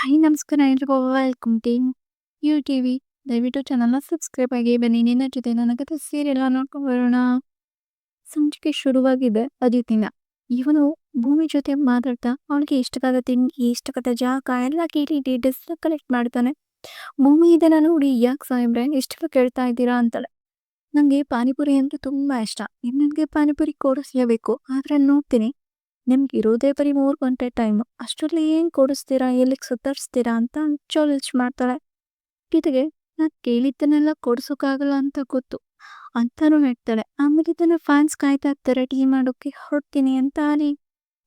Hi, ನಮಸ್ಕಾರ ಎಲ್ರಿಗೂ. Welcome to U T V ದಯವಿಟ್ಟು ಚಾನಲ್ನ ಸಬ್ಸ್ಕ್ರೈಬ್ ಆಗಿ ಬನ್ನಿ. ನಿನ್ನ ಜೊತೆ ನನ್ನ ಕತೆ ಸೀರಿಯಲ್ ನೋಡ್ಕೊಂಡು ಬರೋಣ. ಸಂಚಿಕೆ ಶುರುವಾಗಿದೆ. ಅದಿತಿನ ಇವನು ಭೂಮಿ ಜೊತೆ ಮಾತಾಡ್ತಾ ಅವನಿಗೆ ಇಷ್ಟವಾದ ತಿಂಡಿ, ಇಷ್ಟವಾದ ಜಾಗ ಎಲ್ಲ ಕೇಳಿ ಡೀಟೇಲ್ಸ್ ಕಲೆಕ್ಟ್ ಮಾಡ್ತಾನೆ. ಭೂಮಿ ಇದನ್ನ ನೋಡಿ, ಯಾಕೆ ಸಾಹೇಬ್ರೆ ಇಷ್ಟು ಕೇಳ್ತಾ ಇದ್ದೀರಾ ಅಂತಾಳೆ. ನನಗೆ ಪಾನಿಪುರಿ ಅಂದರೆ ತುಂಬ ಇಷ್ಟ. ನನಗೆ ಪಾನಿಪುರಿ ಕೊಡಿಸಲೇಬೇಕು. ಆದರೆ ನೋಡ್ತೀನಿ. ನಿಮ್ಗೆ ಇರೋದೇ ಬರೀ ಮೂರು ಗಂಟೆ ಟೈಮ್ ಅಷ್ಟರಲ್ಲಿ ಏನು ಕೊಡಿಸ್ತೀರಾ, ಎಲ್ಲಿಗೆ ಸುತ್ತರಿಸ್ತೀರಾ ಅಂತ ಚಾಲೆಂಜ್ ಮಾಡ್ತಾಳೆ ಇದಕ್ಕೆ ನಾನು ಕೇಳಿದ್ದನ್ನೆಲ್ಲ ಕೊಡ್ಸೋಕ್ಕಾಗಲ್ಲ ಅಂತ ಗೊತ್ತು. ಅಂತಾನು ಹೇಳ್ತಾಳೆ ಆಮೇಲೆ ಇದನ್ನ ಫ್ಯಾನ್ಸ್ ಕಾಯ್ತಾ ಇರ್ತಾರೆ ಟೀ ಮಾಡೋಕೆ ಹೊರಡ್ತೀನಿ ಅಂತ ಅಲ್ಲಿ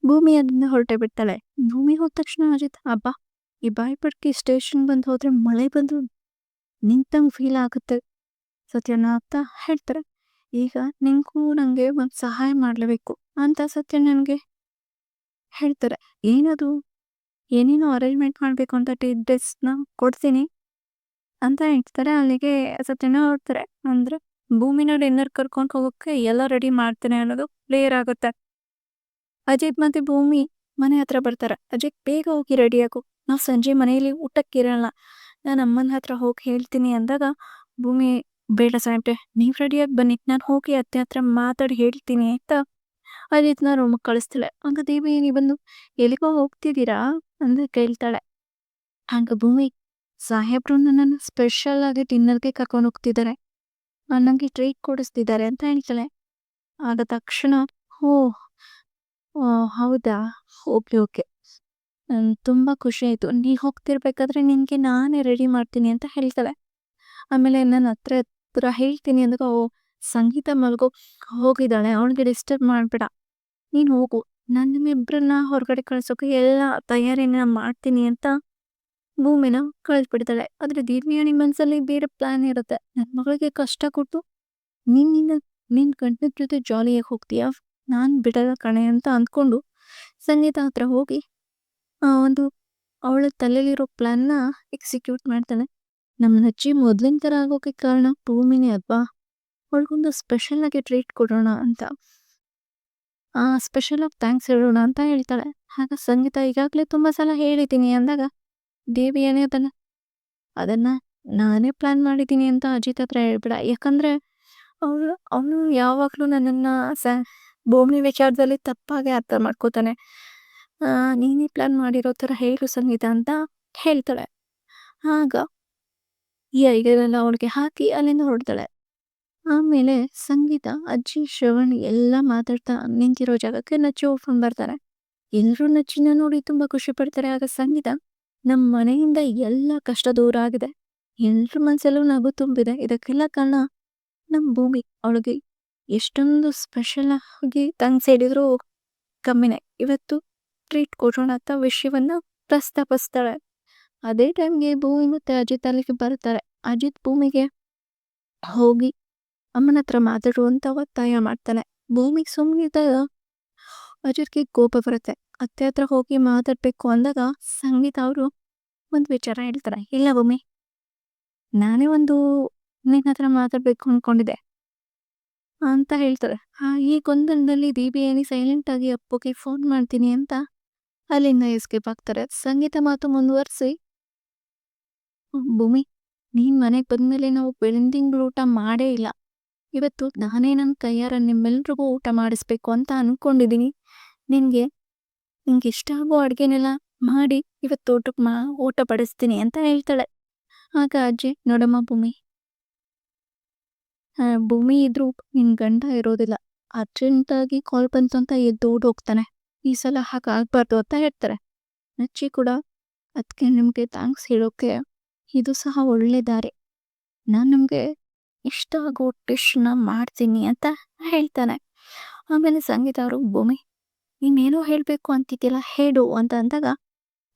ಭೂಮಿ ಅದನ್ನ ಹೊರಟೆ ಬಿಡ್ತಾಳೆ. ಭೂಮಿ ಹೋದ ತಕ್ಷಣ ಅಜಿತ್ ಹಬ್ಬ ಈ ಬಾಯ್ಪಡ್ಕಿ ಸ್ಟೇಷನ್ ಬಂದು ಹೋದ್ರೆ ಮಳೆ ಬಂದು ನಿಂತಂಗೆ ಫೀಲ್ ಆಗುತ್ತೆ. ಸತ್ಯನ ಅಂತ ಹೇಳ್ತಾರೆ. ಈಗ ನಿಂಗೂ ನನಗೆ ಒಂದು ಸಹಾಯ ಮಾಡಲೇಬೇಕು ಅಂತ ಸತ್ಯ ನನ್ಗೆ ಹೇಳ್ತಾರೆ, ಏನದು? ಏನೇನೋ ಅರೇಂಜ್ಮೆಂಟ್ ಮಾಡಬೇಕು ಅಂತ ಟೀ ಡ್ರೆಸ್ನ ಕೊಡ್ತೀನಿ ಅಂತ ಹೇಳ್ತಾರೆ. ಅಲ್ಲಿಗೆ ಸತ್ಯನ ಹೊಡ್ತಾರೆ ಅಂದ್ರೆ ಭೂಮಿನ ಡಿನ್ನರ್ ಕರ್ಕೊಂಡು ಹೋಗೋಕ್ಕೆ ಎಲ್ಲ ರೆಡಿ ಮಾಡ್ತೇನೆ ಅನ್ನೋದು ಕ್ಲಿಯರ್ ಆಗುತ್ತೆ. ಅಜಿತ್ ಮತ್ತೆ ಭೂಮಿ ಮನೆ ಹತ್ರ ಬರ್ತಾರೆ, ಅಜಿತ್ ಬೇಗ ಹೋಗಿ ರೆಡಿ ಆಗು. ನಾವು ಸಂಜೆ ಮನೆಯಲ್ಲಿ ಊಟಕ್ಕಿರಲ್ಲ ನಾನು ಅಮ್ಮನ ಹತ್ರ ಹೋಗಿ ಹೇಳ್ತೀನಿ ಅಂದಾಗ ಭೂಮಿ, ಬೇಡ ಸಾಹೇಬ್ರೆ, ನೀವು ರೆಡಿಯಾಗಿ ಬನ್ನಿ. ನಾನು ಹೋಗಿ ಅತ್ತೆ ಹತ್ರ ಮಾತಾಡಿ ಹೇಳ್ತೀನಿ ಅಂತ ಅಜಿತ್ನ ರೂಮ್ ಕಳಿಸ್ತಾಳೆ ಹಂಗ ದೇವಿ ಬಂದು ಎಲ್ಲಿಗೋ ಹೋಗ್ತಿದ್ದೀರಾ? ಅಂತ ಕೇಳ್ತಾಳೆ. ಹಂಗ ಭೂಮಿ ಸಾಹೇಬ್ರು ನನ್ನನ್ನು ಸ್ಪೆಷಲ್ ಆಗಿ ಡಿನ್ನರ್ಗೆ ಕರ್ಕೊಂಡು ಹೋಗ್ತಿದ್ದಾರೆ. ನನಗೆ ಟ್ರೀಟ್ ಕೊಡಿಸ್ತಿದ್ದಾರೆ ಅಂತ ಹೇಳ್ತಾಳೆ. ಆಗ ತಕ್ಷಣ ಓ ಹೌದಾ? Okay okay. ತುಂಬ ಖುಷಿ ಆಯ್ತು. ನೀ ಹೋಗ್ತಿರ್ಬೇಕಾದ್ರೆ ನಿನಗೆ ನಾನೇ ರೆಡಿ ಮಾಡ್ತೀನಿ ಅಂತ ಹೇಳ್ತಾಳೆ. ಆಮೇಲೆ ನನ್ನ ಹತ್ರ ಹತ್ರ ಹೇಳ್ತೀನಿ ಅಂದಾಗ ಓ, ಸಂಗೀತ ಮಲ್ಗೋ, ಹೋಗಿದ್ದಾಳೆ. ಅವಳಿಗೆ ಡಿಸ್ಟರ್ಬ್ ಮಾಡ್ಬೇಡ. ನೀನ್ ಹೋಗು. ನಾನು ನಿಮ್ಮಿಬ್ರನ್ನ ಹೊರಗಡೆ ಕಳ್ಸೋಕೆ ಎಲ್ಲ ತಯಾರಿನ ಮಾಡ್ತೀನಿ ಅಂತ ಭೂಮಿನ ಕಳಿಸ್ಬಿಡ್ತಾಳೆ ಆದ್ರೆ ದಿವ್ಯಾಣಿ ಮನ್ಸಲ್ಲಿ ಬೇರೆ ಪ್ಲಾನ್ ಇರುತ್ತೆ. ನನ್ನ ಮಗಳಿಗೆ ಕಷ್ಟ ಕೊಟ್ಟು ನೀನ್ ನಿನ್ನ, ನಿನ್ ಗಂಟನ ಜೊತೆ ಜಾಲಿಯಾಗಿ ಹೋಗ್ತೀಯ? ನಾನ್ ಬಿಡಲ್ಲ ಕಣೆ ಅಂತ ಅಂದ್ಕೊಂಡು ಸಂಗೀತ ಹತ್ರ ಹೋಗಿ, ಆ, ಒಂದು ಅವಳ ತಲೆಯಲ್ಲಿರೋ ಪ್ಲಾನ್ನ ಎಕ್ಸಿಕ್ಯೂಟ್ ಮಾಡ್ತಾನೆ ನಮ್ಮ ಅಜ್ಜಿ ಮೊದ್ಲಿನ ಥರ ಆಗೋಕೆ ಕಾರಣ ಭೂಮಿನೇ ಅಲ್ವಾ? ಅವಳಿಗೊಂದು ಸ್ಪೆಷಲ್ ಆಗಿ ಟ್ರೀಟ್ ಕೊಡೋಣ ಅಂತ. ಸ್ಪೆಷಲ್ ಆಫ್ ಥ್ಯಾಂಕ್ಸ್ ಹೇಳೋಣ ಅಂತ ಹೇಳ್ತಾಳೆ. ಆಗ ಸಂಗೀತ ಈಗಾಗಲೇ ತುಂಬ ಸಲ ಹೇಳಿದ್ದೀನಿ ಅಂದಾಗ ದೇವಿ ಏನೇ ಅದನ್ನ, ಅದನ್ನು ನಾನೇ ಪ್ಲ್ಯಾನ್ ಮಾಡಿದ್ದೀನಿ ಅಂತ ಅಜಿತ್ ಹತ್ರ ಹೇಳ್ಬಿಡ. ಯಾಕಂದರೆ ಅವಳು ಅವನು ಯಾವಾಗಲೂ ನನ್ನನ್ನು ಸ, ಭೂಮಿ ವಿಚಾರದಲ್ಲಿ ತಪ್ಪಾಗಿ ಅರ್ಥ ಮಾಡ್ಕೋತಾನೆ. ನೀನೇ ಪ್ಲ್ಯಾನ್ ಮಾಡಿರೋ ಥರ ಹೇಳು ಸಂಗೀತ ಅಂತ ಹೇಳ್ತಾಳೆ. ಆಗ, ಈ ಐಡಿಯಾನೆಲ್ಲ ಅವಳಿಗೆ ಹಾಕಿ ಅಲ್ಲಿಂದ ಹೊರಡ್ತಾಳೆ. ಆಮೇಲೆ ಸಂಗೀತ, ಅಜ್ಜಿ, ಶ್ರವಣ್ ಎಲ್ಲ ಮಾತಾಡ್ತಾ ನಿಂತಿರೋ ಜಾಗಕ್ಕೆ ನಚ್ಚಿ ಹೋಗ್ಕೊಂಡ್ ಬರ್ತಾರೆ ಎಲ್ರೂ ನಚ್ಚಿನ ನೋಡಿ ತುಂಬಾ ಖುಷಿ ಪಡ್ತಾರೆ. ಆಗ ಸಂಗೀತ ನಮ್ಮ ಮನೆಯಿಂದ ಎಲ್ಲ ಕಷ್ಟ ದೂರ ಆಗಿದೆ. ಎಲ್ರ ಮನ್ಸಲ್ಲೂ ನಗು ತುಂಬಿದೆ. ಇದಕ್ಕೆಲ್ಲ ಕಾರಣ ನಮ್ಮ ಭೂಮಿ ಅವಳಿಗೆ ಎಷ್ಟೊಂದು ಸ್ಪೆಷಲ್ ಆಗಿ ತಂಗ್ ಸೇರಿದ್ರು ಕಮ್ಮಿನೇ. ಇವತ್ತು ಟ್ರೀಟ್ ಕೊಡೋಣ ಅಂತ ವಿಷಯವನ್ನ ಪ್ರಸ್ತಾಪಿಸ್ತಾಳೆ ಅದೇ ಟೈಮ್ಗೆ ಭೂಮಿ ಮತ್ತೆ ಅಜಿತ್ ಅಲ್ಲಿಗೆ ಬರ್ತಾರೆ. ಅಜಿತ್ ಭೂಮಿಗೆ ಹೋಗಿ ಅಮ್ಮನ ಹತ್ರ ಮಾತಾಡು ಅಂತ ಒತ್ತಾಯ ಮಾಡ್ತಾನೆ ಭೂಮಿಗೆ ಸುಮ್ಮನಿದ್ದಾಗ ಅಜರ್ಗೆ ಕೋಪ ಬರುತ್ತೆ. ಅತ್ತೆ ಹತ್ರ ಹೋಗಿ ಮಾತಾಡ್ಬೇಕು ಅಂದಾಗ ಸಂಗೀತ ಅವರು ಒಂದು ವಿಚಾರ ಹೇಳ್ತಾರೆ. ಇಲ್ಲ ಭೂಮಿ, ನಾನೇ ಒಂದು ನಿನ್ನ ಹತ್ರ ಮಾತಾಡ್ಬೇಕು ಅಂದ್ಕೊಂಡಿದ್ದೆ ಅಂತ ಹೇಳ್ತಾರೆ. ಈ ಗೊಂದಲದಲ್ಲಿ ದೀಪಿಯಾನಿ ಸೈಲೆಂಟ್ ಆಗಿ ಅಪ್ಪಗೆ ಫೋನ್ ಮಾಡ್ತೀನಿ ಅಂತ ಅಲ್ಲಿಂದ ಎಸ್ಕೇಪ್ ಆಗ್ತಾರೆ. ಸಂಗೀತ ಮಾತು ಮುಂದುವರಿಸಿ, ಭೂಮಿ, ನೀನ್ ಮನೆಗೆ ಬಂದ್ಮೇಲೆ ನಾವು ಬೆಳಿಂದಿಂಗ್ಳು ಊಟ ಮಾಡೇ ಇಲ್ಲ. ಇವತ್ತು ನಾನೇ ನನ್ನ ಕೈಯಾರ ನಿಮ್ಮೆಲ್ರಿಗೂ ಊಟ ಮಾಡಿಸ್ಬೇಕು ಅಂತ ಅನ್ಕೊಂಡಿದ್ದೀನಿ. ನಿನಗೆ ನಿಂಗೆ ಇಷ್ಟ ಆಗೋ ಅಡುಗೆನೆಲ್ಲ ಮಾಡಿ ಇವತ್ತು ಊಟಕ್ಕೆ ಮಾ, ಊಟ ಪಡಿಸ್ತೀನಿ ಅಂತ ಹೇಳ್ತಾಳೆ. ಆಗ ಅಜ್ಜಿ, ನೋಡಮ್ಮ ಭೂಮಿ. ಭೂಮಿ ಇದ್ರೂ ನಿನ್ ಗಂಡ ಇರೋದಿಲ್ಲ. ಅರ್ಜೆಂಟಾಗಿ ಕಾಲ್ ಬಂತು ಅಂತ ಎದ್ದು ಓಡ್ ಹೋಗ್ತಾನೆ. ಈ ಸಲ ಹಾಗಾಗ್ಬಾರ್ದು ಅಂತ ಹೇಳ್ತಾರೆ. ಅಜ್ಜಿ ಕೂಡ ಅದಕ್ಕೆ ನಿಮ್ಗೆ ಥ್ಯಾಂಕ್ಸ್ ಹೇಳೋಕೆ ಇದು ಸಹ ಒಳ್ಳೆ ದಾರಿ. ನಾನು ನಿಮ್ಗೆ ಇಷ್ಟ ಆಗೋ ಡಿಶ್ನ ಮಾಡ್ತೀನಿ ಅಂತ ಹೇಳ್ತಾನೆ. ಆಮೇಲೆ ಸಂಗೀತ ಅವರು, ಭೂಮಿ ಇನ್ನೇನೋ ಹೇಳಬೇಕು ಅಂತಿದ್ಯಲ್ಲ ಹೇಳು ಅಂತ ಅಂದಾಗ,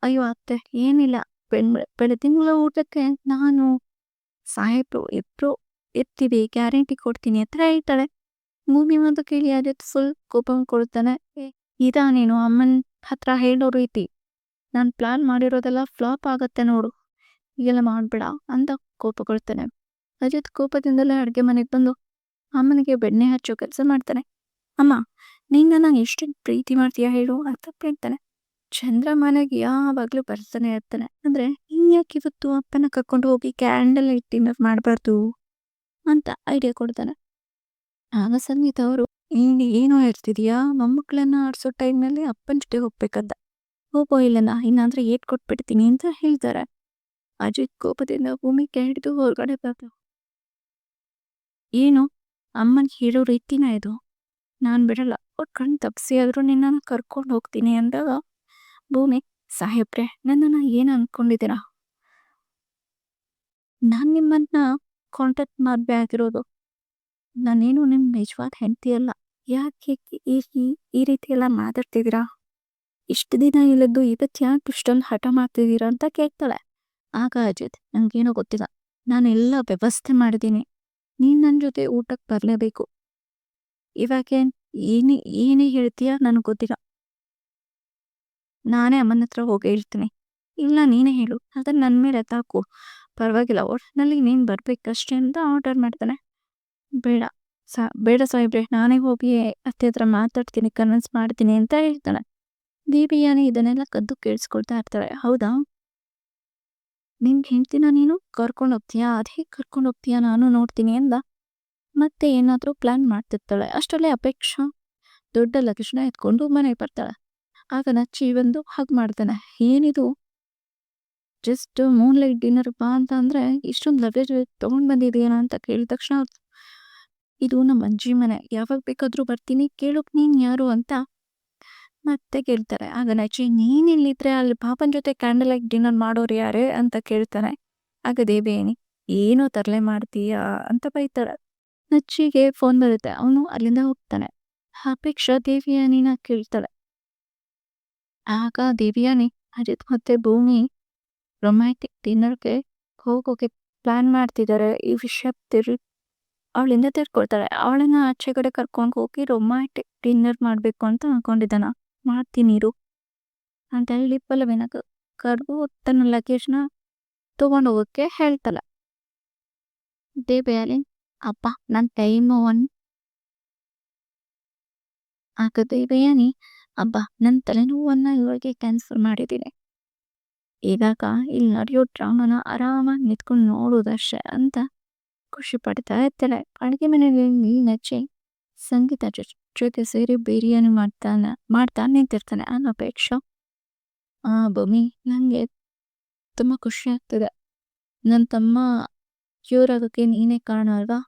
ಅಯ್ಯೋ ಅತ್ತೆ, ಏನಿಲ್ಲ. ಬೆಳ್ ಬೆಳದಿಂಗಳ ಊಟಕ್ಕೆ ನಾನು ಸಾಹೇಬ್ರು ಇಬ್ಬರು ಇರ್ತೀವಿ ಗ್ಯಾರಂಟಿ ಕೊಡ್ತೀನಿ ಅಂತ ಹೇಳ್ತಾಳೆ. ಭೂಮಿ ಮಾತು ಕೇಳಿ ಅದಕ್ಕೆ ಫುಲ್ ಕೋಪ ಕೊಡ್ತಾನೆ. ಇದಾ ನೀನು? ಅಮ್ಮನ ಹತ್ರ ಹೇಳೋ ರೀತಿ. ನಾನು ಪ್ಲಾನ್ ಮಾಡಿರೋದೆಲ್ಲ ಫ್ಲಾಪ್ ಆಗತ್ತೆ ನೋಡು. ಈಗೆಲ್ಲ ಮಾಡಬೇಡ ಅಂತ ಕೋಪ ಕೊಡ್ತಾನೆ. ಅಜಿತ್ ಕೋಪದಿಂದಲೇ ಅಡುಗೆ ಮನೆಗೆ ಬಂದು ಅಮ್ಮನಿಗೆ ಬೆಣ್ಣೆ ಹಚ್ಚೋ ಕೆಲಸ ಮಾಡ್ತಾನೆ. ಅಮ್ಮ, ನೀನ್ ನಾನು ಎಷ್ಟು ಪ್ರೀತಿ ಮಾಡ್ತೀಯಾ ಹೇಳು ಅಂತ ಕೇಳ್ತಾನೆ. ಚಂದ್ರಮಾನಗೆ ಯಾವಾಗಲೂ ಬರ್ತಾನೆ ಇರ್ತಾನೆ. ಅಂದ್ರೆ ಇನ್ಯಾಕೆ ಇವತ್ತು ಅಪ್ಪನ ಕರ್ಕೊಂಡು ಹೋಗಿ ಕ್ಯಾಂಡಲ್ ಲೈಟ್ ಡಿನ್ನರ್ ಮಾಡಬಾರ್ದು ಅಂತ ಐಡಿಯಾ ಕೊಡ್ತಾನೆ. ಆಗ ಸಂಗೀತ ಅವರು ಇನ್ನು ಏನೋ ಇರ್ತಿದ್ಯಾ ಮೊಮ್ಮಕ್ಕಳನ್ನ ಆಡಿಸೋ ಟೈಮ್ನಲ್ಲಿ ಅಪ್ಪನ ಜೊತೆ ಹೋಗ್ಬೇಕಂತ. ಹೋಗೋ ಇಲ್ಲನ, ಇನ್ನಾದ್ರೆ ಏಟ್ ಕೊಟ್ಬಿಡ್ತೀನಿ ಅಂತ ಹೇಳ್ತಾರೆ. ಅಜಿತ್ ಕೋಪದಿಂದ ಭೂಮಿ ಕೆಡಿದು ಹೊರಗಡೆ ಬರ್ತಾವ ಏನು? ಅಮ್ಮನ್ ಹೇಳೋ ರೀತಿನ ಇದು? ನಾನು ಬಿಡಲ್ಲ. ಅವ್ರ ಕಣ್ ತಪ್ಸಿ ಆದ್ರೂ ನಿನ್ನನ್ನು ಕರ್ಕೊಂಡು ಹೋಗ್ತೀನಿ ಅಂದಾಗ, ಭೂಮಿ, ಸಾಹೇಬ್ರೆ, ನನ್ನನ್ನು ಏನು ಅನ್ಕೊಂಡಿದ್ದೀರಾ? ನಾನು ನಿಮ್ಮನ್ನ ಕಾಂಟ್ಯಾಕ್ಟ್ ಮಾಡಬೇ ಆಗಿರೋದು. ನಾನೇನು ನಿಮ್ಮ ನಿಜವಾದ ಹೆಂಡತಿ ಅಲ್ಲ. ಯಾಕೆ ಈ ರೀತಿ ಎಲ್ಲ ಮಾತಾಡ್ತಿದ್ದೀರಾ? ಇಷ್ಟು ದಿನ ಇಲ್ಲದ್ದು ಇವತ್ತು ಯಾಕೆ ಇಷ್ಟೊಂದು ಹಠ ಮಾಡ್ತಿದ್ದೀರಾ ಅಂತ ಕೇಳ್ತಾಳೆ. ಆಗ ಅಜಿತ್ ನನಗೇನೋ ಗೊತ್ತಿಲ್ಲ. ನಾನೆಲ್ಲ ವ್ಯವಸ್ಥೆ ಮಾಡಿದ್ದೀನಿ. ನೀನ್ ನನ್ನ ಜೊತೆ ಊಟಕ್ಕೆ ಬರಲೇಬೇಕು. ಇವಾಗ ಏನು, ಏನೇ ಹೇಳ್ತೀಯ ನನಗೆ ಗೊತ್ತಿಲ್ಲ. ನಾನೇ ಅಮ್ಮನ ಹತ್ರ ಹೋಗಿ ಹೇಳ್ತೀನಿ. ಇಲ್ಲ, ನೀನೇ ಹೇಳು. ಅದನ್ನ ನನ್ನ ಮೇಲೆ ತಾಕು. ಪರವಾಗಿಲ್ಲ ಒಟ್ಟಿನಲ್ಲಿ ನೀನು ಬರ್ಬೇಕಷ್ಟೇ ಅಂತ ಆರ್ಡರ್ ಮಾಡ್ತಾನೆ. ಬೇಡ, ಸಾ, ಬೇಡ ಸಾಹೇಬ್ರೆ, ನಾನೇ ಹೋಗಿ ಅತ್ತೆ ಹತ್ರ ಮಾತಾಡ್ತೀನಿ, ಕನ್ವಿನ್ಸ್ ಮಾಡ್ತೀನಿ ಅಂತ ಹೇಳ್ತಾನೆ ದೇವಿಯಾನಿ ಇದನ್ನೆಲ್ಲ ಕದ್ದು ಕೇಳಿಸ್ಕೊಳ್ತಾ ಇರ್ತಾರೆ ಹೌದಾ? ನಿನ್ ಹೆಂಡ್ತಿನ ನೀನು ಕರ್ಕೊಂಡು ಹೋಗ್ತೀಯಾ? ಅದೇ ಕರ್ಕೊಂಡು ಹೋಗ್ತೀಯಾ? ನಾನು ನೋಡ್ತೀನಿ ಅಂದ ಮತ್ತೆ ಏನಾದ್ರೂ ಪ್ಲಾನ್ ಮಾಡ್ತಿರ್ತಾಳೆ. ಅಷ್ಟರಲ್ಲೇ ಅಪೇಕ್ಷಾ ದೊಡ್ಡ ಲಗೇಜ್ನ ಎತ್ಕೊಂಡು ಮನೆಗೆ ಬರ್ತಾಳೆ. ಆಗ ನಚ್ಚಿ ಬಂದು ಹಗ್ ಮಾಡ್ತಾನೆ. ಏನಿದು? ಜಸ್ಟ್ ಮೂನ್ ಲೈಟ್ ಡಿನ್ನರ್ ಬಾ ಅಂತ ಅಂದ್ರೆ ಇಷ್ಟೊಂದು ಲಗೇಜ್ ತಗೊಂಡ್ ಬಂದಿದೀಯನ ಅಂತ ಕೇಳಿದ ತಕ್ಷಣ ಇದು ನಮ್ಮ ಅಜ್ಜಿ ಮನೆ. ಯಾವಾಗ ಬೇಕಾದ್ರೂ ಬರ್ತೀನಿ. ಕೇಳೋಕ್ ನೀನ್ ಯಾರು? ಅಂತ ಮತ್ತೆ ಕೇಳ್ತಾರೆ. ಆಗ ನಚಿ, ನೀನ್ ಇಲ್ಲಿದ್ರೆ ಅಲ್ಲಿ ಪಾಪನ್ ಜೊತೆ ಕ್ಯಾಂಡಲ್ ಲೈಟ್ ಡಿನ್ನರ್ ಮಾಡೋರು ಯಾರೇ? ಅಂತ ಕೇಳ್ತಾನೆ ಆಗ, ದೇವೇಣಿ, ಏನೋ ತರಲೆ ಮಾಡ್ತೀಯಾ? ಅಂತ ಬೈತಾಳೆ. ನಚ್ಚಿಗೆ ಫೋನ್ ಬರುತ್ತೆ. ಅವನು ಅಲ್ಲಿಂದ ಹೋಗ್ತಾನೆ. ಅಪೇಕ್ಷಾ, ದೇವಿಯಾನಿನ? ಕೇಳ್ತಾಳೆ. ಆಗ, ದೇವಿಯಾನಿ, ಅಜಿತ್ ಮತ್ತೆ ಭೂಮಿ ರೊಮ್ಯಾಂಟಿಕ್ ಡಿನ್ನರ್ಗೆ ಹೋಗೋಕೆ ಪ್ಲಾನ್ ಮಾಡ್ತಿದ್ದಾರೆ ಈ ವಿಷಯ ತಿರು ಅವಳಿಂದ ತಿಳ್ಕೊಳ್ತಾಳೆ ಅವಳನ್ನ ಆಚೆ ಕಡೆ ಕರ್ಕೊಂಡು ಹೋಗಿ ರೊಮ್ಯಾಂಟಿಕ್ ಡಿನ್ನರ್ ಮಾಡಬೇಕು ಅಂತ ಅನ್ಕೊಂಡಿದ್ದಾನ. ಮಾಡ್ತೀನಿ ನೀರು ಅಂತ ಹೇಳಿ ಪಲ್ಲವಿನ ಕರ್ದು ತನ್ನ ಲಗೇಜ್ನ ತಗೊಂಡು ಹೋಗೋಕೆ ಹೇಳ್ತಾಳೆ ದೇವಯಾನಿ ಅಪ್ಪ ನನ್ನ ಟೈಮ್ ಒನ್ ಆಗ ದೇವಯಾನಿ ಅಬ್ಬ ನನ್ನ ತಲೆನೋವನ್ನ ಇವಾಗೆ ಕ್ಯಾನ್ಸಲ್ ಮಾಡಿದ್ದೀನಿ. ಇವಾಗ ಇಲ್ಲಿ ನಡೆಯೋ ಡ್ರಾಮನ ಆರಾಮಾಗಿ ನಿಂತ್ಕೊಂಡು ನೋಡೋದಷ್ಟೇ ಅಂತ ಖುಷಿ ಪಡ್ತಾ ಇರ್ತಾಳೆ. ಅಡುಗೆ ಮನೆಯಲ್ಲಿ ನಚ್ಚಿ ಸಂಗೀತ ಜೊ- ಜೊತೆ ಸೇರಿ ಬಿರಿಯಾನಿ ಮಾಡ್ತಾನೆ ಮಾಡ್ತಾ ನಿಂತಿರ್ತಾನೆ ಅನ್ನೋ ಅಪೇಕ್ಷಾ ಆ ಭೂಮಿ ನನಗೆ ತುಂಬ ಖುಷಿ ಆಗ್ತದೆ. ನನ್ನ ತಮ್ಮ ಕ್ಯೂರ್ ಆಗೋಕ್ಕೆ ನೀನೇ ಕಾರಣ ಅಲ್ವಾ?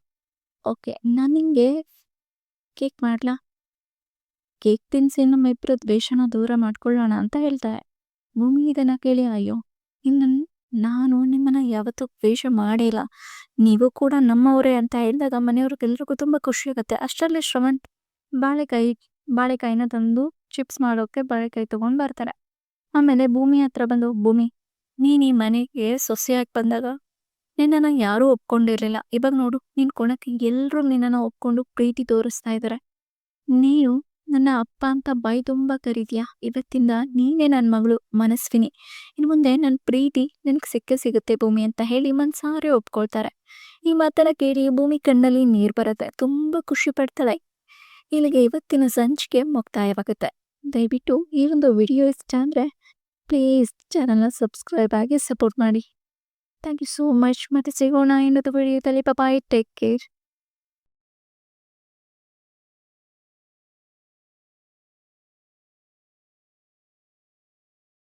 ಓಕೆ ನಾನು ನಿಂಗೆ ಕೇಕ್ ಮಾಡ್ಲಾ? ಕೇಕ್ ತಿನ್ಸಿ ನಮ್ಮಿಬ್ಬರ ದ್ವೇಷನ ದೂರ ಮಾಡ್ಕೊಳ್ಳೋಣ ಅಂತ ಹೇಳ್ತಾರೆ ಭೂಮಿ ಇದನ್ನ ಕೇಳಿ, ಅಯ್ಯೋ, ಇನ್ನು ನಾನು ನಿಮ್ಮನ್ನ ಯಾವತ್ತೂ ದ್ವೇಷ ಮಾಡಿಲ್ಲ ನೀವು ಕೂಡ ನಮ್ಮವರೇ ಅಂತ ಹೇಳಿದಾಗ ಮನೆಯವ್ರಿಗೆಲ್ರಿಗೂ ತುಂಬ ಖುಷಿ ಆಗುತ್ತೆ. ಅಷ್ಟರಲ್ಲಿ ಶ್ರವಣ್ ಬಾಳೆಕಾಯಿ, ಬಾಳೆಕಾಯಿನ ತಂದು ಚಿಪ್ಸ್ ಮಾಡೋಕ್ಕೆ ಬಾಳೆಕಾಯಿ ತಗೊಂಡು ಬರ್ತಾರೆ. ಆಮೇಲೆ ಭೂಮಿ ಹತ್ರ ಬಂದು, ಭೂಮಿ, ನೀನು ಈ ಮನೆಗೆ ಸೊಸೆಯಾಗಿ ಬಂದಾಗ ನಿನ್ನನ್ನ ಯಾರೂ ಒಪ್ಕೊಂಡಿರಲಿಲ್ಲ. ಇವಾಗ ನೋಡು, ನೀನು ಕೊಣಕ್ಕೆ ಎಲ್ಲರೂ ನಿನ್ನನ್ನು ಒಪ್ಕೊಂಡು ಪ್ರೀತಿ ತೋರಿಸ್ತಾ ಇದ್ದಾರೆ ನೀನು ನನ್ನ ಅಪ್ಪ ಅಂತ ಬಾಯಿ ತುಂಬ ಕರೀತೀಯ ಇವತ್ತಿಂದ ನೀನೇ ನನ್ನ ಮಗಳು, ಮನಸ್ವಿನಿ. ಇನ್ನು ಮುಂದೆ ನನ್ನ ಪ್ರೀತಿ ನಿನಗೆ ಸಿಕ್ಕೇ ಸಿಗುತ್ತೆ ಭೂಮಿ ಅಂತ ಹೇಳಿ ಮನ್ಸಾರೆ ಒಪ್ಕೊಳ್ತಾರೆ. ಈ ಮಾತನ್ನ ಕೇಳಿ ಭೂಮಿ ಕಣ್ಣಲ್ಲಿ ನೀರು ಬರುತ್ತೆ. ತುಂಬ ಖುಷಿ ಪಡ್ತಾಳೆ ಇಲ್ಲಿಗೆ ಇವತ್ತಿನ ಸಂಚಿಕೆ ಮುಕ್ತಾಯವಾಗುತ್ತೆ. ದಯವಿಟ್ಟು ಈ ಒಂದು ವಿಡಿಯೋ ಇಷ್ಟ ಅಂದರೆ ಪ್ಲೀಸ್ ಚಾನಲ್ನ ಸಬ್ಸ್ಕ್ರೈಬ್ ಆಗಿ ಸಪೋರ್ಟ್ ಮಾಡಿ. Thank you so much. ಮತ್ತೆ ಸಿಗೋಣ ಇನ್ನೊಂದು ವಿಡಿಯೋದಲ್ಲಿ. Bye take care